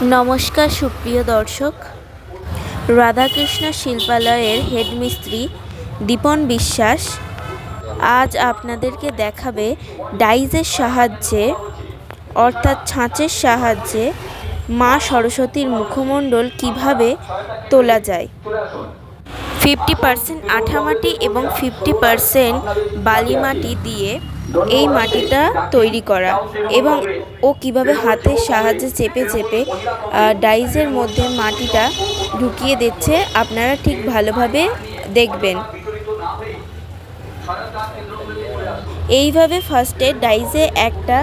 নমস্কার, সুপ্রিয় দর্শক। রাধাকৃষ্ণ শিল্পালয়ের হেডমিস্ত্রি দীপন বিশ্বাস আজ আপনাদেরকে দেখাবে ডাইজের সাহায্যে, অর্থাৎ ছাঁচের সাহায্যে মা সরস্বতীর মুখমণ্ডল কীভাবে তোলা যায়। ফিফটি পার্সেন্ট আঠামাটি এবং ফিফটি পার্সেন্ট বালি মাটি দিয়ে এই মাটিটা তৈরি করা এবং ও কীভাবে হাতের সাহায্যে চেপে চেপে ডাইজের মধ্যে মাটিটা ঢুকিয়ে দিচ্ছে, আপনারা ঠিক ভালোভাবে দেখবেন। এইভাবে ফার্স্টে ডাইজে একটা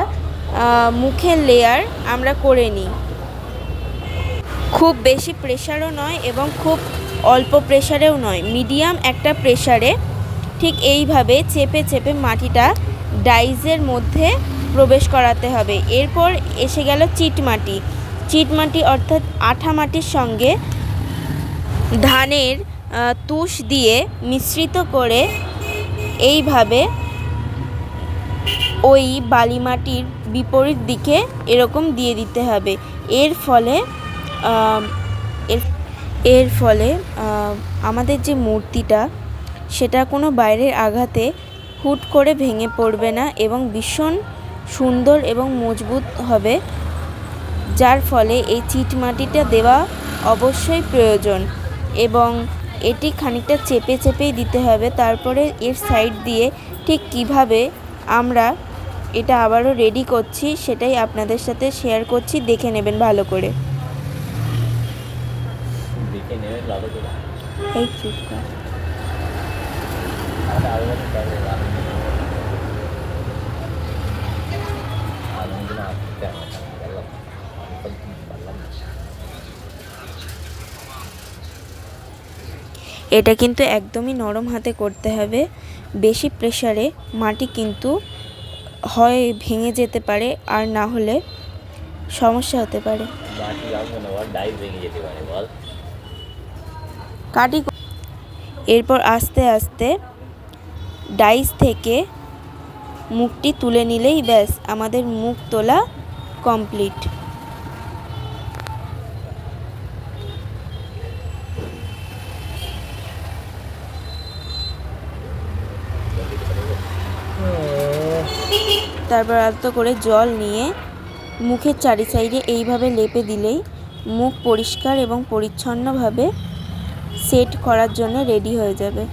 মুখের লেয়ার আমরা করে নিই। খুব বেশি প্রেশারও নয় এবং খুব অল্প প্রেশারেও নয় মিডিয়াম একটা প্রেশারে ঠিক এইভাবে চেপে চেপে মাটিটা ডাইজের মধ্যে প্রবেশ করাতে হবে। এরপর এসে গেল চিটমাটি চিটমাটি অর্থাৎ আঠা মাটির সঙ্গে ধানের তুষ দিয়ে মিশ্রিত করে এইভাবে ওই বালি মাটির বিপরীত দিকে এরকম দিয়ে দিতে হবে। এর ফলে এর এর ফলে আমাদের যে মূর্তিটা, সেটা কোনো বাইরের আঘাতে হুট করে ভেঙে পড়বে না এবং ভীষণ সুন্দর এবং মজবুত হবে যার ফলে এই চিট মাটিটা দেওয়া অবশ্যই প্রয়োজন এবং এটি খানিকটা চেপে চেপেই দিতে হবে। তারপরে এর সাইড দিয়ে ঠিক কীভাবে আমরা এটা আবারও রেডি করছি সেটাই আপনাদের সাথে শেয়ার করছি। দেখে নেবেন ভালো করে। এই চুপ এটা কিন্তু একদমই নরম হাতে করতে হবে। বেশি প্রেসারে মাটি কিন্তু হয় ভেঙে যেতে পারে আর না হলে সমস্যা হতে পারে। কাটি এরপর আস্তে আস্তে ডাইস থেকে মুখটি তুলে নিলেই ব্যাস আমাদের মুখ তোলা কমপ্লিট। তারপর আলতো করে জল নিয়ে মুখের চারি সাইডে এইভাবে লেপে দিলেই মুখ পরিষ্কার এবং পরিচ্ছন্নভাবে সেট করার জন্য রেডি হয়ে যাবে।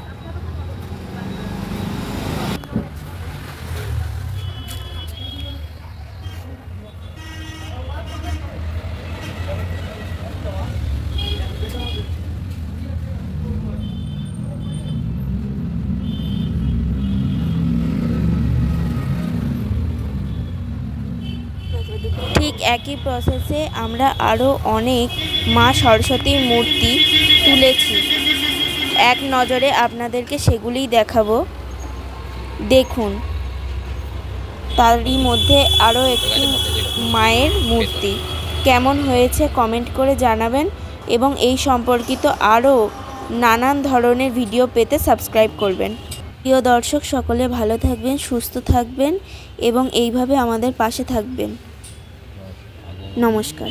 ঠিক একই প্রসেসে আমরা আরও অনেক মা সরস্বতীর মূর্তি তুলেছি। এক নজরে আপনাদেরকে সেগুলিই দেখাবো। দেখুন, তারই মধ্যে আরও একটি মায়ের মূর্তি। কেমন হয়েছে কমেন্ট করে জানাবেন এবং এই সম্পর্কিত আরও নানান ধরনের ভিডিও পেতে সাবস্ক্রাইব করবেন। প্রিয় দর্শক, সকলে ভালো থাকবেন, সুস্থ থাকবেন এবং এইভাবে আমাদের পাশে থাকবেন। নমস্কার।